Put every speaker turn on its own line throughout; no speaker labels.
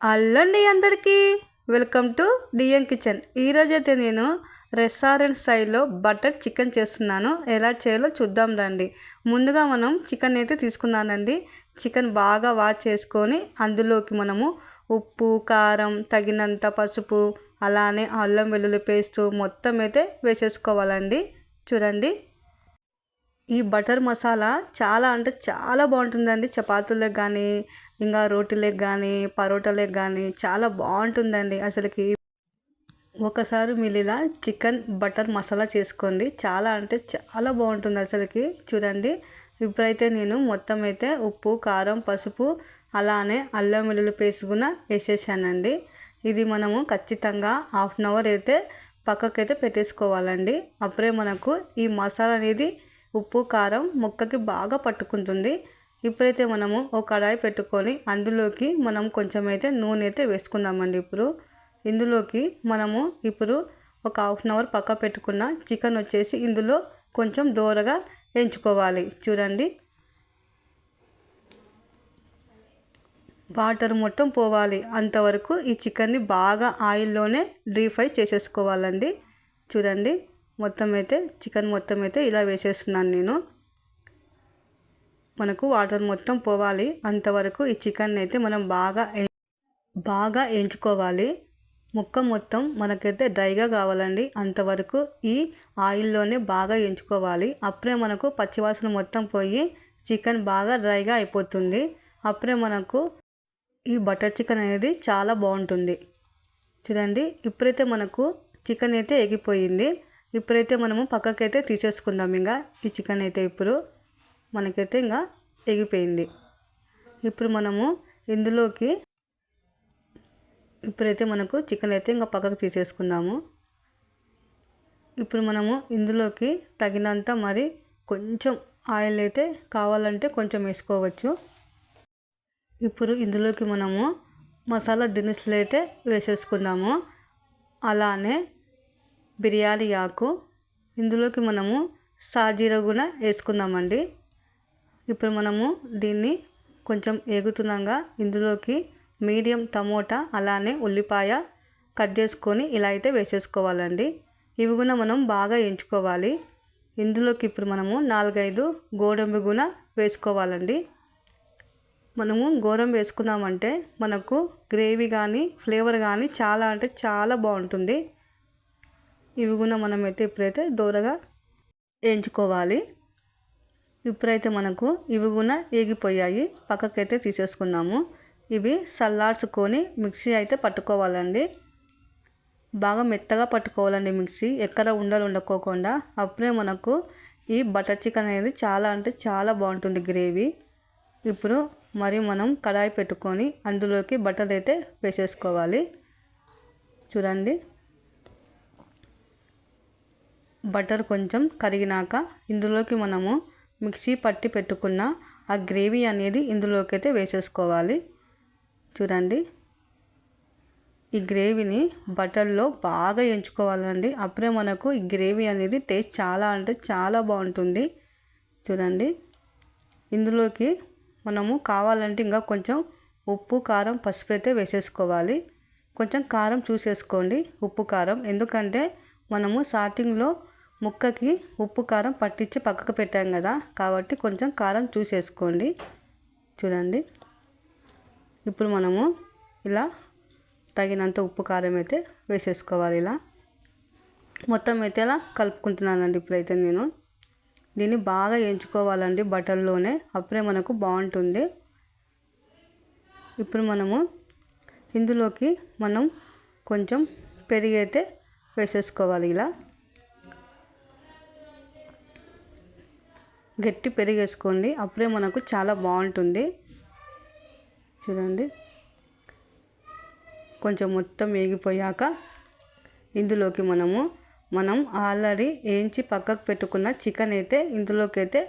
అల్లండి అందరికీ. Welcome to DM kitchen. ఈరోజు అయితే నేను రెస్టారెంట్ స్టైల్లో బటర్ చికెన్ చేస్తున్నాను. ఎలా చేయాలో చూద్దాం రండి. ముందుగా మనం చికెన్ అయితే తీసుకున్నానండి. చికెన్ బాగా వాష్ చేసుకొని అందులోకి మనము ఉప్పు కారం తగినంత పసుపు అలానే అల్లం వెల్లుల్లి పేస్ట్ మొత్తం అయితే వేసేసుకోవాలండి. చూడండి. ఈ బటర్ మసాలా చాలా అంటే చాలా బాగుంటుందండి. చపాతీలకు కానీ ఇంకా రోటీలకు కానీ పరోటాలకు కానీ చాలా బాగుంటుందండి అసలుకి. ఒకసారి మీరు ఇలా చికెన్ బటర్ మసాలా చేసుకోండి. చాలా అంటే చాలా బాగుంటుంది అసలుకి. చూడండి. ఇప్పుడైతే నేను మొత్తం అయితే ఉప్పు కారం పసుపు అలానే అల్లం వెల్లుల్లి పేస్ట్ కూడా వేసేసానండి. ఇది మనము ఖచ్చితంగా హాఫ్ అన్ అవర్ అయితే పక్కకైతే పెట్టేసుకోవాలండి. అప్పుడే మనకు ఈ మసాలా అనేది ఉప్పు కారం ముక్కకి బాగా పట్టుకుంటుంది. ఇప్పుడైతే మనము ఒక కడాయి పెట్టుకొని అందులోకి మనం కొంచెం అయితే నూనె అయితే వేసుకుందామండి ఇప్పుడు. ఇందులోకి మనము ఇప్పుడు ఒక హాఫ్ అన్ అవర్ పక్క పెట్టుకున్న చికెన్ వచ్చేసి ఇందులో కొంచెం దూరగా ఎంచుకోవాలి. చూడండి. వాటర్ మొత్తం పోవాలి. అంతవరకు ఈ చికెన్ని బాగా ఆయిల్లోనే డీప్ ఫ్రై చేసేసుకోవాలండి. చూడండి. మొత్తం అయితే చికెన్ మొత్తం అయితే ఇలా వేసేస్తున్నాను నేను. మనకు వాటర్ మొత్తం పోవాలి. అంతవరకు ఈ చికెన్ అయితే మనం బాగా బాగా వేయించుకోవాలి ముక్క మొత్తం మనకైతే డ్రైగా కావాలండి. అంతవరకు ఈ ఆయిల్లోనే బాగా వేయించుకోవాలి అప్పుడే మనకు పచ్చివాసన మొత్తం పోయి చికెన్ బాగా డ్రైగా అయిపోతుంది. అప్పుడే మనకు ఈ బటర్ చికెన్ అనేది చాలా బాగుంటుంది. చూడండి ఇప్పుడైతే మనకు చికెన్ అయితే ఎగిపోయింది. ఇప్పుడైతే మనము పక్కకైతే తీసేసుకుందాం ఇంకా ఈ చికెన్ అయితే ఇప్పుడు. మనకైతే ఇంకా ఎగిపోయింది. ఇప్పుడు మనము ఇందులోకి ఇప్పుడైతే మనకు చికెన్ అయితే ఇంకా పక్కకు తీసేసుకుందాము. ఇప్పుడు మనము ఇందులోకి తగినంత మరి కొంచెం ఆయిల్ అయితే కావాలంటే కొంచెం వేసుకోవచ్చు. ఇప్పుడు ఇందులోకి మనము మసాలా దినుసులు అయితే వేసేసుకుందాము. అలానే బిర్యానీ ఆకు. ఇందులోకి మనము సాజీర కూడా వేసుకుందామండి. ఇప్పుడు మనము దీన్ని కొంచెం ఏగుతున్నాగా ఇందులోకి మీడియం టమోటా అలానే ఉల్లిపాయ కట్ చేసుకొని ఇలా అయితే వేసేసుకోవాలండి. ఇవి కూడా మనం బాగా ఎంచుకోవాలి. ఇందులోకి ఇప్పుడు మనము నాలుగైదు గోడంబి కూడా వేసుకోవాలండి. మనము గోరం వేసుకున్నామంటే మనకు గ్రేవీ కానీ ఫ్లేవర్ కానీ చాలా అంటే చాలా బాగుంటుంది. ఇవి కూడా మనమైతే ఇప్పుడైతే దూరగా వేయించుకోవాలి ఇప్పుడైతే మనకు ఇవి కూడా ఏగిపోయాయి. పక్కకైతే తీసేసుకున్నాము. ఇవి సల్లార్చుకొని మిక్సీ అయితే పట్టుకోవాలండి. బాగా మెత్తగా పట్టుకోవాలండి మిక్సీ. ఎక్కడ ఉండలు ఉండకోకుండా అప్పుడే మనకు ఈ బటర్ చికెన్ అనేది చాలా అంటే చాలా బాగుంటుంది గ్రేవీ. ఇప్పుడు మరి మనం కడాయి పెట్టుకొని అందులోకి బటర్ అయితే వేసేసుకోవాలి. చూడండి. బటర్ కొంచెం కరిగినాక ఇందులోకి మనము మిక్సీ పట్టి పెట్టుకున్న ఆ గ్రేవీ అనేది ఇందులోకి అయితే వేసేసుకోవాలి. చూడండి. ఈ గ్రేవీని బటర్లో బాగా ఎంచుకోవాలండి. అప్పుడే మనకు ఈ గ్రేవీ అనేది టేస్ట్ చాలా అంటే చాలా బాగుంటుంది. చూడండి. ఇందులోకి మనము కావాలంటే ఇంకా కొంచెం ఉప్పు కారం పసుపు అయితే వేసేసుకోవాలి. కొంచెం కారం చూసేసుకోండి. ఉప్పు కారం. ఎందుకంటే మనము స్టార్టింగ్లో ముక్కకి ఉప్పు కారం పట్టించి పక్కకు పెట్టాం కదా. కాబట్టి కొంచెం కారం చూసేసుకోండి చూడండి. ఇప్పుడు మనము ఇలా తగినంత ఉప్పు కారం అయితే వేసేసుకోవాలి ఇలా. మొత్తం అయితే ఇలా కలుపుకుంటున్నానండి ఇప్పుడైతే నేను. దీన్ని బాగా ఎంచుకోవాలండి బటర్లోనే. అప్పుడే మనకు బాగుంటుంది. ఇప్పుడు మనము ఇందులోకి మనం కొంచెం పెరిగి అయితే వేసేసుకోవాలి ఇలా. గట్టి పెరిగేసుకోండి. అప్పుడే మనకు చాలా బాగుంటుంది. చూడండి. కొంచెం మొత్తం వేగిపోయాక ఇందులోకి మనము మనం ఆల్రెడీ వేయించి పక్కకు పెట్టుకున్న చికెన్ అయితే ఇందులోకి అయితే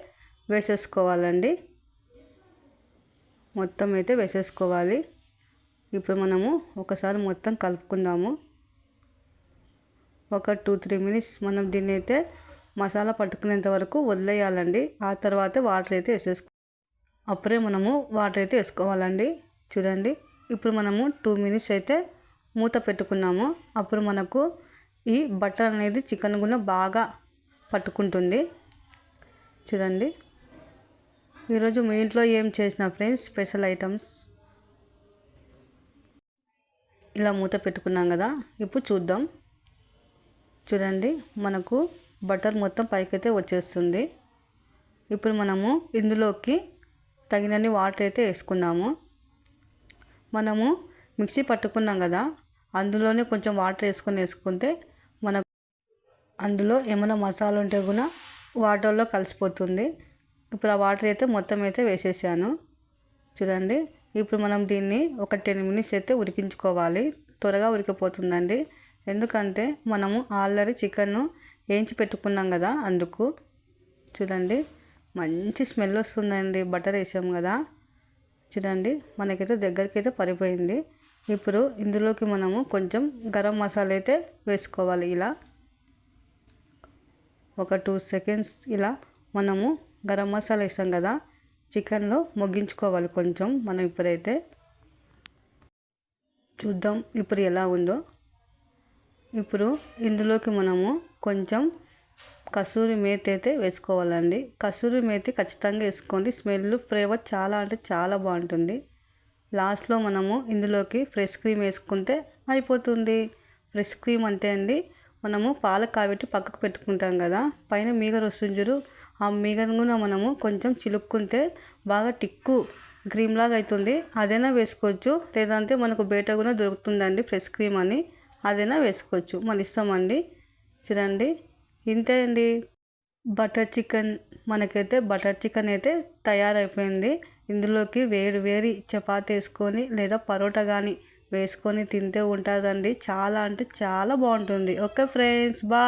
వేసేసుకోవాలండి. మొత్తం అయితే వేసేసుకోవాలి. ఇప్పుడు మనము ఒకసారి మొత్తం కలుపుకుందాము. ఒక టూ త్రీ మినిట్స్ మనం దీన్ని అయితే మసాలా పట్టుకునేంత వరకు వదిలేయాలండి. ఆ తర్వాత వాటర్ అయితే వేసేసుకో అప్పుడే మనము వాటర్ అయితే వేసుకోవాలండి. చూడండి. ఇప్పుడు మనము టూ మినిట్స్ అయితే మూత పెట్టుకున్నాము. అప్పుడు మనకు ఈ బటర్ అనేది చికెన్ కూడా బాగా పట్టుకుంటుంది. చూడండి. ఈరోజు మీ ఇంట్లో ఏం చేసిన ఫ్రెండ్స్ స్పెషల్ ఐటమ్స్ ఇలా మూత పెట్టుకున్నాం కదా. ఇప్పుడు చూద్దాం. చూడండి. మనకు బటర్ మొత్తం పైకైతే వచ్చేస్తుంది. ఇప్పుడు మనము ఇందులోకి తగినన్ని వాటర్ అయితే వేసుకుందాము. మనము మిక్సీ పట్టుకున్నాం కదా అందులోనే కొంచెం వాటర్ వేసుకొని వేసుకుంటే మనకు అందులో ఏమైనా మసాలా ఉంటే కూడా వాటర్లో కలిసిపోతుంది. ఇప్పుడు ఆ వాటర్ అయితే మొత్తం అయితే వేసేసాను. చూడండి ఇప్పుడు మనం దీన్ని ఒక టెన్ మినిట్స్ అయితే ఉడికించుకోవాలి. త్వరగా ఉడికిపోతుందండి. ఎందుకంటే మనము ఆల్రెడీ చికెన్ను వేయించి పెట్టుకున్నాం కదా అందుకు. చూడండి మంచి స్మెల్ వస్తుందండి. బటర్ వేసాం కదా. చూడండి మనకైతే దగ్గరికి అయితే పడిపోయింది ఇప్పుడు ఇందులోకి మనము కొంచెం గరం మసాలా అయితే వేసుకోవాలి ఇలా. ఒక టూ సెకండ్స్ ఇలా మనము గరం మసాలా వేసాం కదా. చికెన్లో మొగ్గించుకోవాలి కొంచెం మనం ఇప్పుడైతే. చూద్దాం ఇప్పుడు ఎలా ఉందో. ఇప్పుడు ఇందులోకి మనము కొంచెం కసూరి మేతి అయితే వేసుకోవాలండి. కసూరి మేతి ఖచ్చితంగా వేసుకోండి. స్మెల్ ఫ్లేవర్ చాలా అంటే చాలా బాగుంటుంది. లాస్ట్లో మనము ఇందులోకి ఫ్రెష్ క్రీమ్ వేసుకుంటే అయిపోతుంది. ఫ్రెష్ క్రీమ్ అంటే అండి మనము పాల కాబట్టి పక్కకు పెట్టుకుంటాం కదా పైన మీగర వస్తుంది చూడు ఆ మీగను కూడా మనము కొంచెం చిలుక్కుంటే బాగా టిక్కు క్రీమ్ లాగా అవుతుంది అదైనా వేసుకోవచ్చు. లేదంటే మనకు బయట కూడా దొరుకుతుందండి ఫ్రెష్ క్రీమ్ అని. అదైనా వేసుకోవచ్చు. మన ఇష్టం అండి. చూడండి ఇంతే అండి. బటర్ చికెన్ మనకైతే బటర్ చికెన్ అయితే తయారైపోయింది. ఇందులోకి వేరు వేరు చపాతీ వేసుకొని లేదా పరోటా కానీ వేసుకొని తింటే ఉంటుందండి. చాలా అంటే చాలా బాగుంటుంది. ఓకే ఫ్రెండ్స్ బా